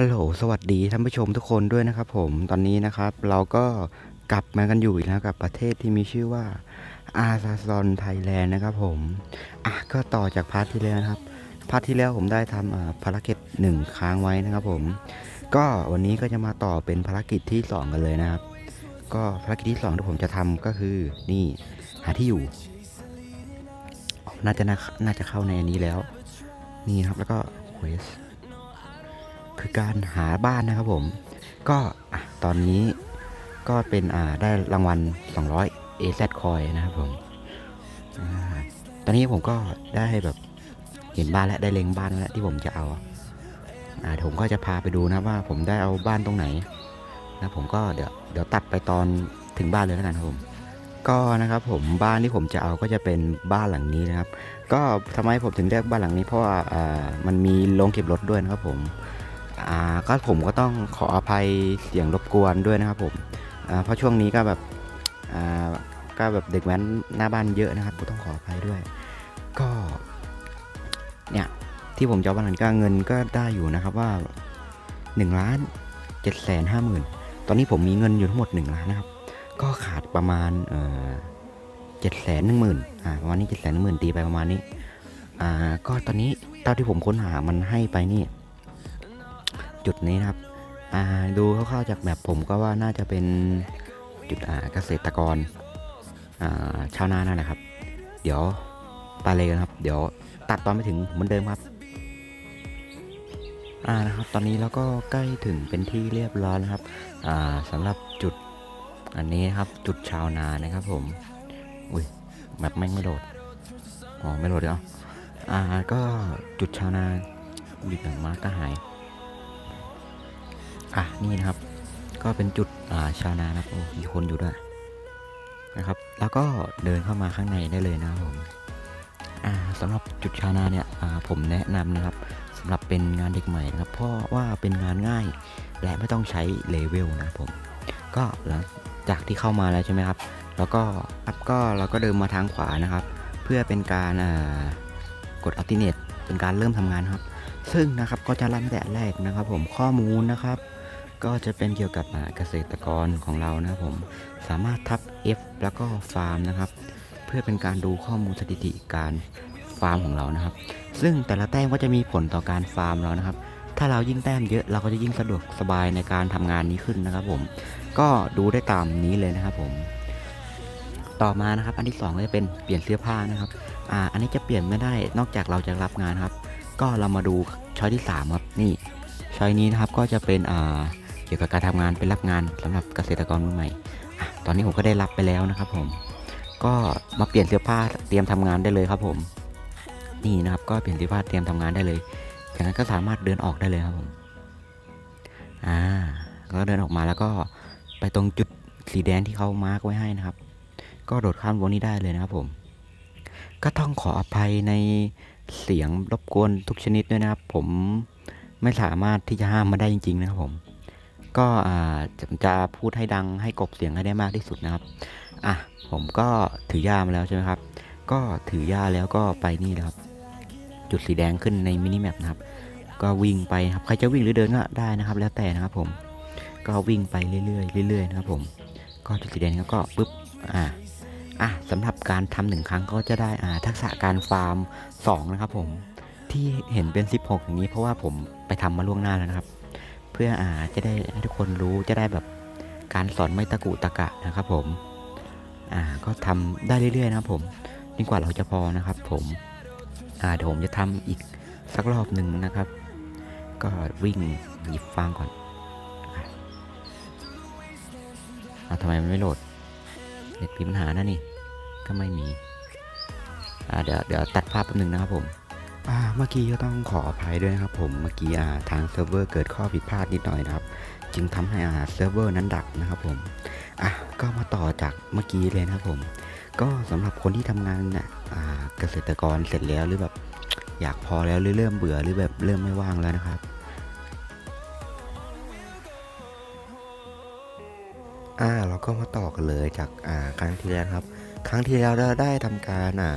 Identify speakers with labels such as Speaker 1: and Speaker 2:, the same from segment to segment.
Speaker 1: ฮัลโหล สวัสดีท่านผู้ชมทุกคนด้วยนะครับผม ตอนนี้นะครับ เราก็กลับมากันอยู่อีกแล้วกับประเทศที่มีชื่อว่าอาซาซอนไทยแลนด์นะครับผม อะ ก็ต่อจากพาร์ทที่แล้วนะครับ พาร์ทที่แล้วผมได้ทำภารกิจหนึ่งค้างไว้นะครับผม ก็วันนี้ก็จะมาต่อเป็นภารกิจที่สองกันเลยนะครับ ก็ภารกิจที่สองที่ผมจะทำก็คือนี่หาที่อยู่ น่าจะน่าจะเข้าในอันนี้แล้ว นี่ครับแล้วก็เคือการหาบ้านนะครับผม ก็ตอนนี้ก็เป็นได้รางวัล 200 AZ คอยนะครับผมอตอนนี้ผมก็ได้แบบเห็นบ้านแล้วได้เล็งบ้านแล้วที่ผมจะเอาอ่าผมก็จะพาไปดูนะว่าผมได้เอาบ้านตรงไหนนะผมก็เดี๋ยวเดี๋ยวตัดไปตอนถึงบ้านเลยแล้วกันครับผม ก็นะครับผมบ้านที่ผมจะเอาก็จะเป็นบ้านหลังนี้นะครับ ก็ทำไมผมถึงเลือกบ้านหลังนี้เพราะว่าอ่ามันมีโรงเก็บรถด้วยนะครับผม อ่าก็ผมก็ต้องขออภัยเสียงรบกวนด้วยนะครับผมอ่าเพราะช่วงนี้ก็แบบอ่าก็แบบเด็กแว้นหน้าบ้านเยอะนะครับ ก็ต้องขออภัยด้วย ก็เนี่ยที่ผมจะบันี้ก็เงินก็ได้อยู่นะครับว่า1ล้าน7แสนห้าหมื่นตอนนี้ผมมีเงินอยู่ทั้งหมด1ล้านนะครับ ก็ขาดประมาณเอ่อเจ็ดแสนหนึ่งหมื่นอ่าประมาณนี้เจ็ดแสนหนึ่งหมื่นตีไปประมาณนี้อ่าก็ตอนนี้เท่าที่ผมค้นหามันให้ไปนี่ จุดนี้นะครับดูคร่าวๆจากแบบผมก็ว่าน่าจะเป็นจุดเกษตรกราชาวนานั่นนะครับ เดี๋ยวไปเลยกันครับ เดี๋ยวตัดตอนไปถึงเหมือนเดิมครับอ่านะครับ ตอนนี้เราก็ใกล้ถึงเป็นที่เรียบร้อยแล้วครับอ่าสำหรับจุดอันนี้ครับจุดชาวนานะครับผมอุ้ยแบบแม่งไม่โหลดอ๋อไม่โหลดเดี๋ยวอ่าก็จุดชาวนาบิดหนังมาก็หาย อะนี่นะครับ ก็เป็นจุดอ่าชาวนานะครับโอ้มีคนอยู่ด้วยนะครับ แล้วก็เดินเข้ามาข้างในได้เลยนะครับผมอ่าสำหรับจุดชาวนาเนี่ยอ่าผมแนะนำนะครับสำหรับเป็นงานเด็กใหม่นะครับ เพราะว่าเป็นงานง่ายและไม่ต้องใช้เลเวลนะผม ก็หลังจากที่เข้ามาแล้วใช่ไหมครับ แล้วก็ครับก็เราก็เดินมาทางขวานะครับ เพื่อเป็นการอ่ากดอัลติเนตเป็นการเริ่มทำงานครับ ซึ่งนะครับก็จะรันแต่แรกนะครับ ผมข้อมูลนะครับ ก็จะเป็นเกี่ยวกับเกษตรกรของเรานะครับผมสามารถทับ F แล้วก็ฟาร์มนะครับ เพื่อเป็นการดูข้อมูลสถิติการฟาร์มของเรานะครับ ซึ่งแต่ละแต้มก็จะมีผลต่อการฟาร์มเรานะครับ ถ้าเรายิ่งแต้มเยอะเราก็จะยิ่งสะดวกสบายในการทำงานนี้ขึ้นนะครับผมก็ดูได้ตามนี้เลยนะครับผม ต่อมานะครับ อันที่สองก็จะเป็นเปลี่ยนเสื้อผ้านะครับอ่าอันนี้จะเปลี่ยนไม่ได้นอกจากเราจะรับงานครับ ก็เรามาดูช้อยที่สามครับนี่ช้อยนี้นะครับก็จะเป็นอ่า เกี่ยวกับการทำงานเป็นรับงานสำหรับเกษตรกรมือใหม่อตอนนี้ผมก็ได้รับไปแล้วนะครับผมก็มาเปลี่ยนเสื้อผ้าเตรียมทำงานได้เลยครับผม นี่นะครับก็เปลี่ยนเสื้อผ้าเตรียมทำงานได้เลยจากนั้นก็สามารถเดินออกได้เลยครับผมอ่าก็เดินออกมาแล้วก็ไปตรงจุดสีแดงที่เขามาร์กไว้ให้นะครับ ก็โดดข้ามวงนี้ได้เลยนะครับผม ก็ต้องขออภัยในเสียงรบกวนทุกชนิดด้วยนะครับ ผมไม่สามารถที่จะห้ามมาได้จริง ๆ นะครับผม ก็จะจะพูดให้ดังให้กบเสียงให้ได้มากที่สุดนะครับ อะผมก็ถือย่ามาแล้วใช่ไหมครับ ก็ถือย่าแล้วก็ไปนี่นะครับ จุดสีแดงขึ้นในมินิแมปนะครับ ก็วิ่งไปครับใครจะวิ่งหรือเดินก็ได้นะครับ แล้วแต่นะครับผม ก็วิ่งไปเรื่อยๆเรื่อยๆนะครับผม ก็จุดสีแดงแล้วก็ปุ๊บ อ่าอะสำหรับการทำหนึ่งครั้งก็จะได้อ่าทักษะการฟาร์ม 2 นะครับผม ที่เห็นเป็น 16 อย่างนี้เพราะว่าผมไปทำมาล่วงหน้าแล้วนะครับ พื่ออ่าจะได้ให้ทุกคนรู้จะได้แบบการสอนไม่ตะกุตะกะนะครับ ผมอ่าก็ทำได้เรื่อยๆนะครับผมจนกว่าเราจะพอนะครับ ผมอ่าเดี๋ยวผมจะทำอีกสักรอบหนึ่งนะครับ ก็วิ่งหยิบฟางก่อนอาทำไมมันไม่โหลดเน็ตมีปัญหานะนี่ก็ไม่มีอ่าเดี๋ยวเดี๋ยวตัดภาพแป๊บนึงนะครับผม เมื่อกี้ก็ต้องขออภัยด้วยนะครับผมเมื่อกี้าทางเซิร์ฟเวอร์เกิดข้อผิดพลาดนิดหน่อยนะครับ จึงทำให้อาเซิร์ฟเวอร์นั้นดับนะครับผมอะก็มาต่อจากเมื่อกี้เลยนะครับผม ก็สำหรับคนที่ทำงานเนี่ยอ่าเกษตรกรเสร็จแล้วหรือแบบอยากพอแล้วหรือเริ่มเบื่อหรือแบบเริ่มไม่ว่างแล้วนะครับอ่าเราก็มาต่อกันเลยจากอ่าครั้งที่แล้วครับ ครั้งที่แล้วเราได้ทำการอ่า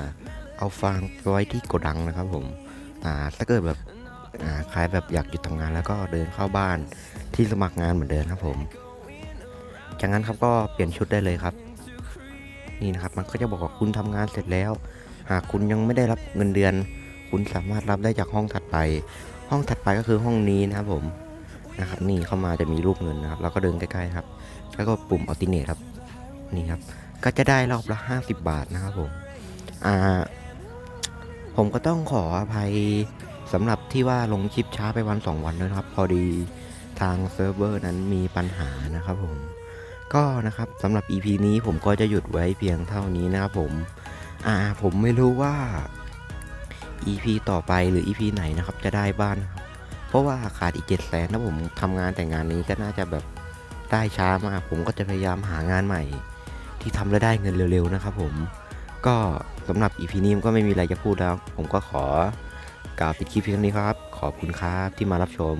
Speaker 1: เอาฟางไว้ที่โกดังนะครับผมอ่าถ้าเกิดแบบอ่าใครแบบอยากหยุดทำงานแล้วก็เดินเข้าบ้านที่สมัครงานเหมือนเดิมครับผมจากนั้นครับก็เปลี่ยนชุดได้เลยครับ นี่นะครับมันก็จะบอกว่าคุณทำงานเสร็จแล้ว หากคุณยังไม่ได้รับเงินเดือน คุณสามารถรับได้จากห้องถัดไป ห้องถัดไปก็คือห้องนี้นะครับผมนะครับ นี่เข้ามาจะมีรูปเงินนะครับแล้วก็เดินใกล้ๆครับ แล้วก็ปุ่มอัลติเนตครับนี่ครับ ก็จะได้รอบละ 50 บาทนะครับผมอ่า ผมก็ต้องขออภัยสำหรับที่ว่าลงคลิปช้าไปวัน 2 วันด้วยนะครับ พอดีทางเซิร์ฟเวอร์นั้นมีปัญหานะครับผม ก็นะครับสำหรับ EP นี้ผมก็จะหยุดไว้เพียงเท่านี้นะครับผม อ่าผมไม่รู้ว่า EP ต่อไปหรือ EP ไหนนะครับจะได้บ้านครับเพราะว่าขาดอีกเจ็ดแสนถ้าผมทำงานแต่งานนี้ก็น่าจะแบบได้ช้ามาก ผมก็จะพยายามหางานใหม่ ที่ทำแล้วได้เงินเร็วๆนะครับผม ก็สำหรับ EP นี้ก็ไม่มีอะไรจะพูดแล้ว ผมก็ขอกล่าวปิดคลิปเพียงเท่านี้ครับ ขอบคุณครับที่มารับชม